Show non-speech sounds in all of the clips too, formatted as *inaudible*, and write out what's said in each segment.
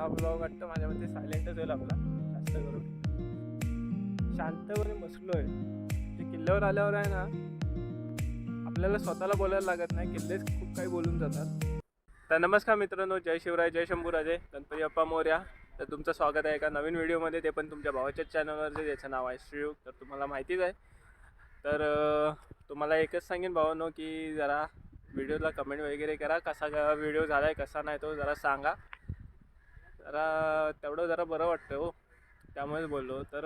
हा ब्लॉग वाटतं माझ्या मते सायलेंटच होईल आपला जास्त करून. शांतपणे बसलोय. ते किल्ल्यावर आल्यावर आहे ना आपल्याला स्वतःला बोलायला लागत नाही किल्लेच खूप काही बोलून जातात. तर नमस्कार मित्रांनो जय शिवराय जय शंभूराजे गणपती अप्पा मोर्या. तर तुमचं स्वागत आहे एका नवीन व्हिडिओमध्ये ते पण तुमच्या भावाच्याच चॅनलवरचे ज्याचं नाव आहे श्रीयुग तर तुम्हाला माहितीच आहे. तर तुम्हाला एकच सांगेन भावानो की जरा व्हिडिओला कमेंट वगैरे करा कसा व्हिडिओ झाला आहे कसा नाही तो जरा सांगा. जरा तेवढं जरा बरं वाटतं हो. त्यामुळेच बोललो. तर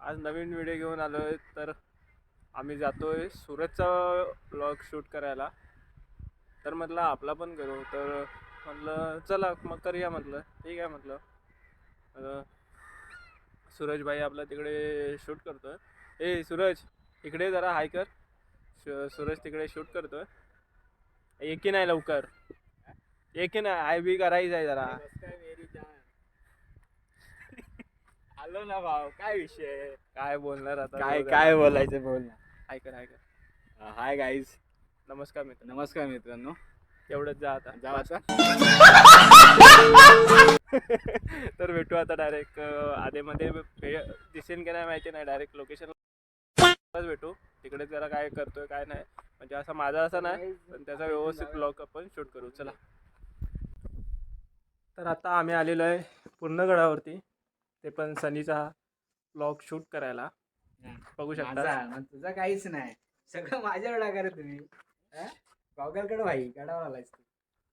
आज नवीन व्हिडिओ घेऊन आलो आहे तर आम्ही जातो आहे सुरतचा ब्लॉग शूट करायला. तर म्हटलं आपला पण करू. तर म्हटलं चला मग करूया म्हटलं. ठीक आहे म्हटलं. सूरज सूरजभाई आपला तिकडे शूट करतो आहे ए सूरज इकडे जरा हाय कर. सूरज तिकडे शूट करतो आहे एक की नाही लवकर? एक की नाही? हाय बी करायचं आहे जरा आलो ना भाऊ काय विषय? काय बोलणार आता? काय. काय बोलायचं बोल हाय कर हाय गाईज नमस्कार मित्र. नमस्कार मित्रांनो. एवढंच जा आता. जाऊ आता. *laughs* तर भेटू आता डायरेक्ट आधेमध्ये पे- दिसेल की नाही माहिती नाही डायरेक्ट लोकेशन भेटू. तिकडे जरा काय करतोय काय नाही. म्हणजे असं माझा असं नाही पण त्याचा व्यवस्थित ब्लॉग आपण शूट करू. चला. तर आता आम्ही आलेलो आहे पूर्णगडावरती. ते पण सनीचा ब्लॉग शूट करायला. बघू शकता. माझा मग तुझा काहीच नाही. सगळं माझ्यावर टाका रे तुम्ही. गॉगलकडे भाई गडावर आलायस तू.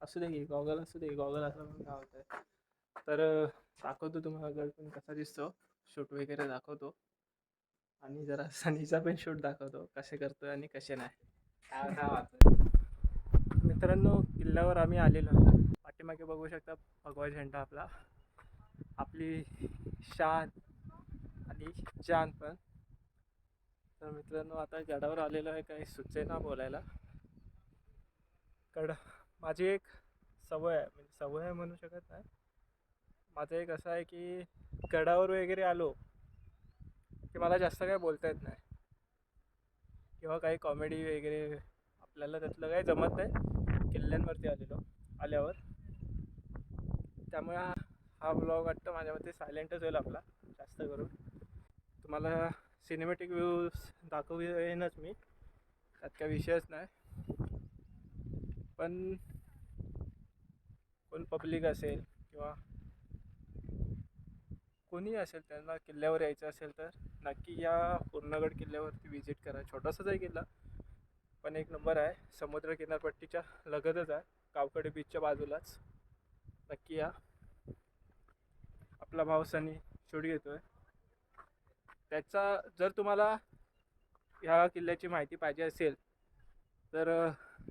असू दे की गॉगल असू दे गॉगल असं पण काय होतंय. तर अं, दाखवतो तुम्हाला पण कसा दिसतो. शूट वगैरे दाखवतो. आणि जरा सनीचा पण शूट दाखवतो कसे करतोय आणि कसे नाही? मित्रांनो किल्ल्यावर आम्ही आलेलो आहे. पाठीमागे बघू शकता भगवा झेंडा आपला. आपली शान आणि जान पण. तर मित्रांनो आता गडावर आलेलो आहे काही सुचेना बोलायला. गड माझी एक सवय आहे म्हणजे सवय आहे म्हणू शकत नाही. माझं एक असं आहे की गडावर वगैरे आलो की मला जास्त काही बोलता येत नाही. किंवा काही कॉमेडी वगैरे आपल्याला त्यातलं काही जमत नाही. किल्ल्यांवरती आलेलो आल्यावर. त्यामुळे हा- ब्लॉग वाटतं माझ्या मते सायलेंटच होईल आपला जास्त करून. तुम्हाला सिनेमॅटिक व्ह्यूज दाखवू येईनच मी त्यात काही विषयच नाही. पण कोण पब्लिक असेल किंवा कोणी असेल त्यांना किल्ल्यावर यायचं असेल तर नक्की या पूर्णगड किल्ल्यावरती व्हिजिट करा. छोटासाच आहे किल्ला पण एक नंबर आहे समुद्र किनारपट्टीच्या लगतच आहे गावकडे बीचच्या बाजूलाच. नक्की या. आपला भाऊ सनी शूट घेतोय. त्याचा जर तुम्हाला ह्या किल्ल्याची माहिती पाहिजे असेल तर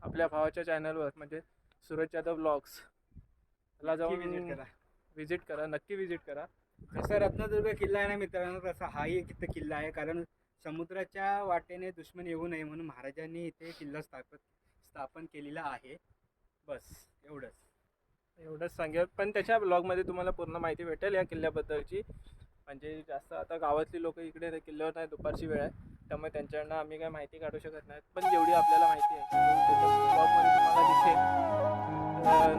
आपल्या भावाच्या चॅनलवर म्हणजे सूरज जाधव ब्लॉग्स ला जाऊन visit करा. विजिट करा नक्की विजिट करा. जसं रत्नदुर्ग किल्ला आहे ना मित्रांनो तसा हाही एक इथं किल्ला आहे. कारण समुद्राच्या वाटेने दुश्मन येऊ नये म्हणून महाराजांनी इथे किल्ला स्थापन स्थापन केलेला आहे. बस एवढंच. एवढंच सांगेल. पण त्याच्या ब्लॉगमध्ये तुम्हाला पूर्ण माहिती भेटेल या किल्ल्याबद्दलची. म्हणजे जास्त आता गावातली लोक इकडे किल्ल्यावर नाही दुपारची वेळ आहे. त्यामुळे त्यांच्याकडनं आम्ही काय माहिती काढू शकत नाही. पण जेवढी आपल्याला माहिती आहे ब्लॉगमध्ये तुम्हाला दिसेल.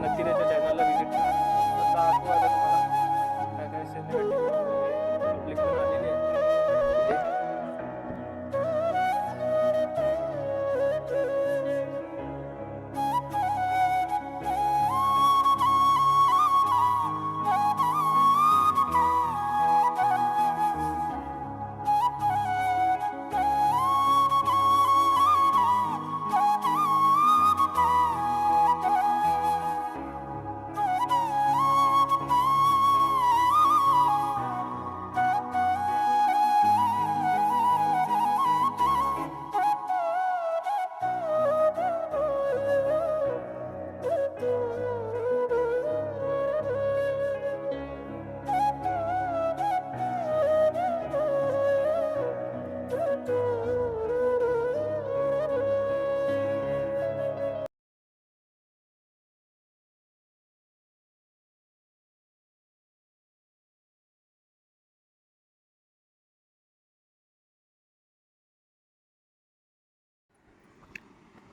नक्की त्याच्या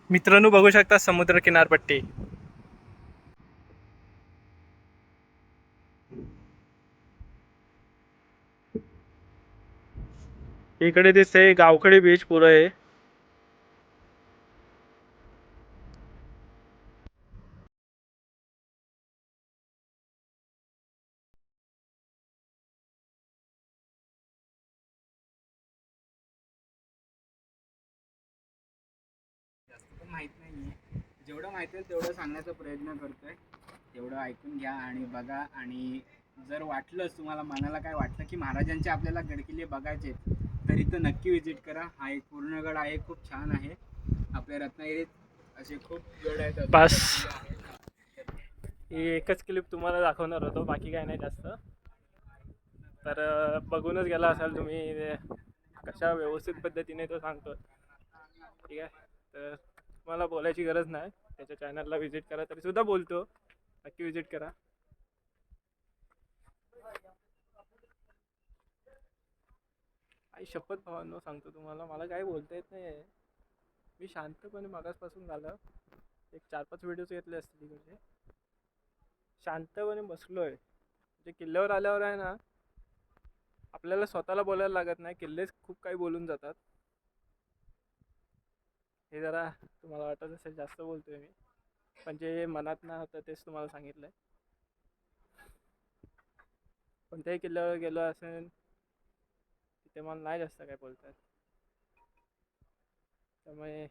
मित्रांनो बघू शकता समुद्र किनारपट्टी. इकडे दिसते गावखडी बीच पुरं आहे. माहीत नाहीये. जेवढं माहिती आहे तेवढं सांगण्याचा प्रयत्न करतोय. तेवढं ऐकून घ्या आणि बघा आणि जर वाटलंच तुम्हाला मनाला काय वाटलं की महाराजांचे आपल्याला गडकिल्ले बघायचे तर इथं नक्की विजिट करा. हा एक पूर्ण गड आहे खूप छान आहे. आपल्या रत्नागिरीत असे खूप गड आहेत. बस. ही एकच क्लिप तुम्हाला दाखवणार होतो बाकी काय नाही जास्त. तर बघूनच गेला असाल तुम्ही कशा व्यवस्थित पद्धतीने तो सांगतो ठीक आहे? तर तुम्हाला बोलायची गरज नाही. त्याच्या चॅनलला व्हिजिट करा तरी सुद्धा बोलतो. नक्की व्हिजिट करा. आई शपथ भावांनो सांगतो तुम्हाला मला काही बोलता येत नाही मी शांतपणे मागासपासून झालं. एक चार पाच व्हिडिओज घेतले असतील तिकडचे. शांतपणे बसलोय. म्हणजे किल्ल्यावर आल्यावर आहे ना आपल्याला स्वतःला बोलायला लागत नाही. किल्लेच खूप काही बोलून जातात. हे जरा तुम्हाला वाटत असेल जास्त बोलतोय मी. पण जे मनात ना होतं तेच तुम्हाला सांगितलंय. कोणत्याही किल्ल्यावर गेलो असेल तिथे मला नाही जास्त काय बोलतात त्यामुळे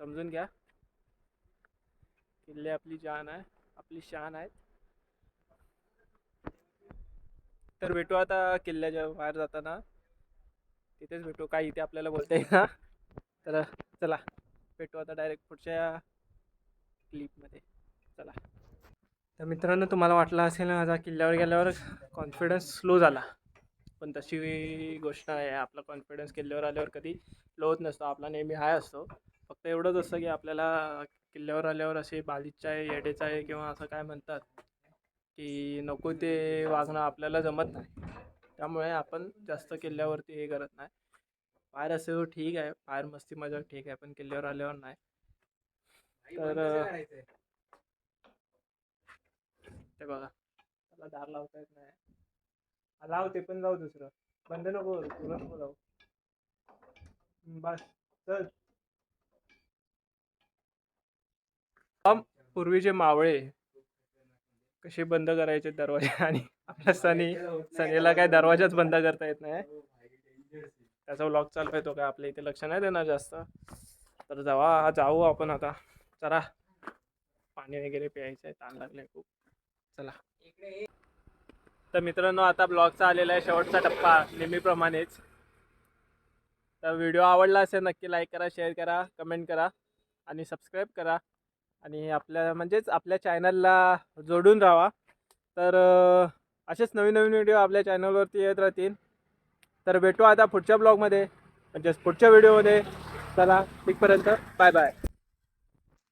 समजून घ्या. किल्ले आपली जान आहे आपली शान आहेत. तर भेटू आता किल्ल्याच्या बाहेर जाताना. तिथेच भेटू काही इथे आपल्याला बोलता येईल ना तर चला. भेटू आता डायरेक्ट पुढच्या क्लिपमध्ये चला. तर मित्रांनो तुम्हाला वाटलं असेल ना माझा किल्ल्यावर गेल्यावर कॉन्फिडन्स स्लो झाला. पण तशी गोष्ट आहे. आपला कॉन्फिडन्स किल्ल्यावर आल्यावर कधी लो होत नसतो. आपला नेहमी हाय असतो. फक्त एवढंच असतं की आपल्याला किल्ल्यावर आल्यावर असे बालीचा आहे येडेचं आहे किंवा असं काय म्हणतात की नको ते वागणं आपल्याला जमत नाही. त्यामुळे आपण जास्त किल्ल्यावरती हे करत नाही. बाहेर असं ठीक आहे बाहेर मस्ती मजा ठीक आहे पण किल्ल्यावर आल्यावर नाही. तर? ते बघा. त्याला दार लावता येत नाही. हा, लाव ते पण लाव दुसरं. बंद नको तुला नको हम्म, बस चल. पूर्वीचे मावळे कसे बंद करायचे दरवाजे आणि आपल्या सनी सनीला काय दरवाजाच बंद करता येत नाही. त्याचा व्लॉग चालू आहे तो काय आपल्या इथे लक्ष नाही देणार जास्त. तर जावा जाऊ आपण आता. चला. पाणी वगैरे प्यायचं आहे ताण लागले खूप. चला. इकडे तर मित्रांनो आता ब्लॉगचा आलेला आहे शेवटचा टप्पा नेहमीप्रमाणेच. तर व्हिडिओ आवडला असेल नक्की लाईक करा शेअर करा कमेंट करा आणि सबस्क्राईब करा. आणि आपल्या म्हणजेच आपल्या चॅनलला जोडून राहा. तर असेच नवीन नवीन व्हिडिओ आपल्या चॅनलवरती येत राहतील. तर भेटू आता पुढच्या ब्लॉगमध्ये म्हणजेच पुढच्या व्हिडिओमध्ये. चला तिथपर्यंत बाय बाय.